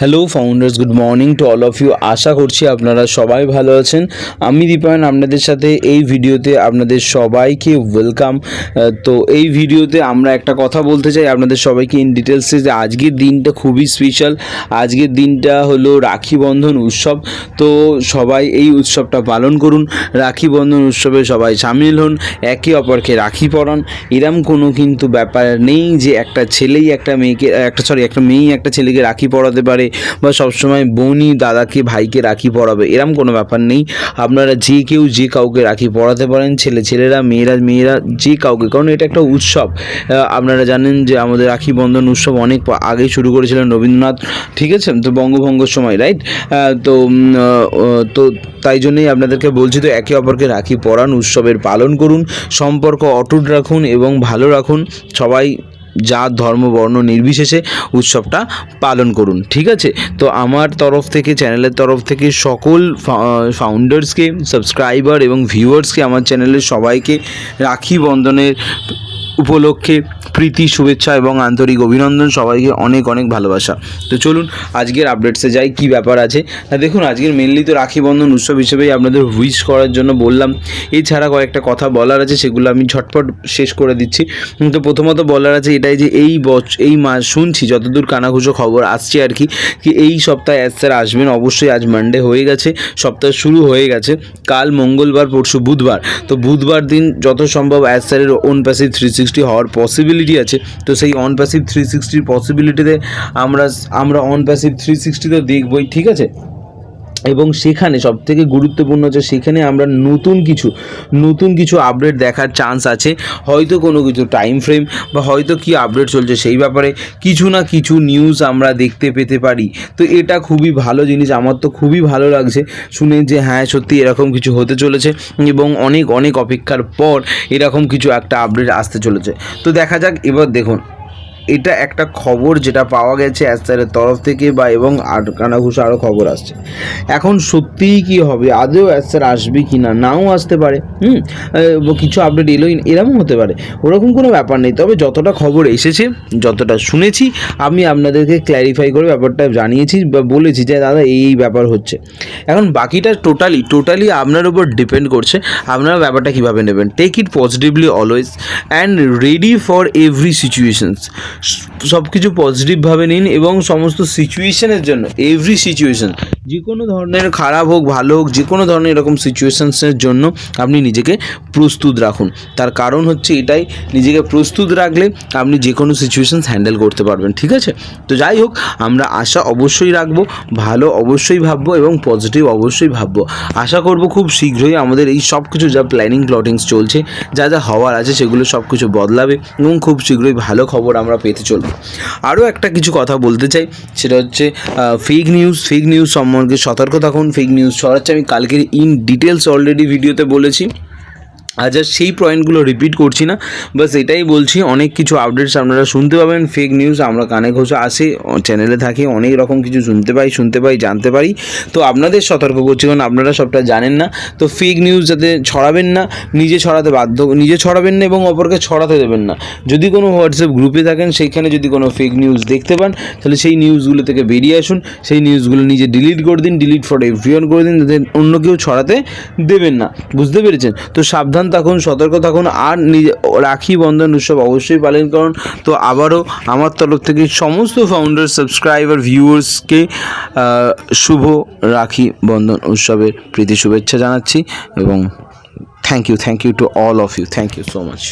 Hello founders good morning to all of you আশা করছি আপনারা সবাই ভালো আছেন। আমি দীপায়ন, আপনাদের সাথে এই ভিডিওতে আপনাদের সবাইকে ওয়েলকাম তো এই ভিডিওতে আমরা একটা কথা বলতে চাই। আপনাদের সবাইকে ইন ডিটেলসে যে আজকের দিনটা খুবই স্পেশাল আজকের দিনটা হলো রাখি বন্ধন উৎসব। তো সবাই এই উৎসবটা পালন করুন। রাখি বন্ধন উৎসবে সবাই সামিল হন। একে অপরকে রাখি পরান। এরম কোনো কিন্তু ব্যাপার নেই যে একটা ছেলেই একটা মেয়েকে, একটা সরি একটা মেয়েই একটা ছেলেকে রাখি পরাতে পারে। বা সবসময় বোনই দাদাকে, ভাইকে রাখি পড়াবে এরম কোনো ব্যাপার নেই। আপনারা যে কেউ যে কাউকে রাখি পড়াতে পারেন, ছেলে ছেলেরা, মেয়েরা মেয়েরা যে কাউকে, কারণ এটা একটা উৎসব। আপনারা জানেন যে আমাদের রাখি বন্ধন উৎসব অনেক আগে শুরু করেছিলেন রবীন্দ্রনাথ, ঠিক আছে? তো বঙ্গভঙ্গর সময় রাইট তো তো তাই জন্যই আপনাদেরকে বলছি তো, একে অপরকে রাখি পরান, উৎসবের পালন করুন, সম্পর্ক অটুট রাখুন এবং ভালো রাখুন। সবাই জাত, ধর্ম, বর্ণ নির্বিশেষে উৎসবটা পালন করুন, ঠিক আছে? তো আমার তরফ থেকে, চ্যানেলের তরফ থেকে সকল ফাউন্ডার্সকে সাবস্ক্রাইবার এবং ভিউয়ার্সকে আমার চ্যানেলের সবাইকে রাখি বন্ধনের উপলক্ষে প্রীতি, শুভেচ্ছা এবং আন্তরিক অভিনন্দন, সবাইকে অনেক অনেক ভালোবাসা। তো চলুন আজকের আপডেটসে যাই, কি ব্যাপার আছে? হ্যাঁ দেখুন, আজকের মেনলি তো রাখি বন্ধন উৎসব হিসেবেই আপনাদের হুইশ করার জন্য বললাম। এছাড়া কয়েকটা কথা বলার আছে, সেগুলো আমি ঝটপট শেষ করে দিচ্ছি। তো প্রথমত বলার আছে এটাই যে এই বছ, এই মাস শুনছি, যতদূর কানাঘুষো খবর আসছে আর কি কি এই সপ্তাহে অ্যাজ স্যার আসবেন, অবশ্যই আজ মানডে হয়ে গেছে, সপ্তাহ শুরু হয়ে গেছে, কাল মঙ্গলবার, পরশু বুধবার। তো বুধবার দিন যত সম্ভব অ্যাজ স্যারের ওন প্যাসিভ থ্রি সিক্সটি হওয়ার পসিবিলিটি আছে। তো সেই অন প্যাসিভ থ্রি সিক্সটির পসিবিলিটিতে আমরা আমরা অন প্যাসিভ থ্রি সিক্সটিতে দেখবই, ঠিক আছে? এবং সেখানে সব থেকে গুরুত্বপূর্ণ হচ্ছে সেখানে আমরা নতুন কিছু নতুন কিছু আপডেট দেখার চান্স আছে। হয়তো কোনো কিছু টাইম ফ্রেম বা হয়তো কি আপডেট চলছে সেই ব্যাপারে কিছু না কিছু নিউজ আমরা দেখতে পেতে পারি। তো এটা খুবই ভালো জিনিস, আমার তো খুবই ভালো লাগছে শুনে যে হ্যাঁ সত্যি এরকম কিছু হতে চলেছে এবং অনেক অনেক অপেক্ষার পর এরকম কিছু একটা আপডেট আসতে চলেছে। তো দেখা যাক, এবার দেখুন। এটা একটা খবর যেটা পাওয়া গেছে অ্যাস্তারের তরফ থেকে বা এবং আর কানাঘুষা আরও খবর আসছে। এখন সত্যিই কি হবে? আদৌ অ্যাস্তার আসবে কি না? নাও আসতে পারে হুম? কিছু আপডেট এলোই না, এরকম হতে পারে। ওরকম কোনো ব্যাপার নেই। তবে যতটা খবর এসেছে যতটা শুনেছি আমি আপনাদেরকে ক্ল্যারিফাই করে ব্যাপারটা জানিয়েছি বা বলেছি যে দাদা এই ব্যাপার হচ্ছে। এখন বাকিটা টোটালি টোটালি আপনার উপর ডিপেন্ড করছে। আপনারা ব্যাপারটা কীভাবে নেবেন? Take it positively always and ready for every situations সব কিছু পজিটিভভাবে নিন এবং সমস্ত সিচুয়েশনের জন্য এভরি সিচুয়েশন যে কোনো ধরনের খারাপ হোক, ভালো হোক যে কোনো ধরনের এরকম সিচুয়েশনসের জন্য আপনি নিজেকে প্রস্তুত রাখুন। তার কারণ হচ্ছে এটাই, নিজেকে প্রস্তুত রাখলে আপনি যে কোনো সিচুয়েশনস হ্যান্ডেল করতে পারবেন, ঠিক আছে? তো যাই হোক, আমরা আশা অবশ্যই রাখব, ভালো অবশ্যই ভাববো এবং পজিটিভ অবশ্যই ভাববো। আশা করব খুব শীঘ্রই আমাদের এই সব কিছু যা প্ল্যানিং প্লটিংস চলছে, যা যা হওয়ার আছে সেগুলো সব কিছু বদলাবে এবং খুব শীঘ্রই ভালো খবর আমরা পেতে চলবে। আরও একটা কিছু কথা বলতে চাই, সেটা হচ্ছে ফেক নিউজ ফেক নিউজ সম্পর্কে সতর্ক থাকুন। ফেক নিউজ ছড়াচ্ছে, আমি কালকের ইন ডিটেলস অলরেডি ভিডিওতে বলেছি। আজ আর সেই পয়েন্টগুলো রিপিট করছি না। বাস এটাই বলছি, অনেক কিছু আপডেটস আপনারা শুনতে পাবেন ফেক নিউজ আমরা কানে ঘোষা আসে চ্যানেলে থাকি, অনেক রকম কিছু শুনতে পাই শুনতে পাই, জানতে পারি। তো আপনাদের সতর্ক করছি, কারণ আপনারা সবটা জানেন না। তো ফেক নিউজ যাতে ছড়াবেন না, নিজে ছড়াতে বাধ্য, নিজে ছড়াবেন না এবং অপরকে ছড়াতে দেবেন না। যদি কোনো হোয়াটসঅ্যাপ গ্রুপে থাকেন, সেইখানে যদি কোনো ফেক নিউজ দেখতে পান, তাহলে সেই নিউজগুলো থেকে বেরিয়ে আসুন। সেই নিউজগুলো নিজে ডিলিট করে দিন ডিলিট ফর এভরিওয়ান করে দিন, যাতে অন্য কেউ ছড়াতে দেবেন না। বুঝতে পেরেছেন? তো সাবধান থাকুন, সতর্ক থাকুন আর নিজে রাখি বন্ধন উৎসব অবশ্যই পালন করুন। তো আবারও আমার তরফ থেকে সমস্ত ফাউন্ডার সাবস্ক্রাইবার ভিউয়ার্সকে শুভ রাখি বন্ধন উৎসবের প্রীতি শুভেচ্ছা জানাচ্ছি এবং thank you thank you to all of you thank you so much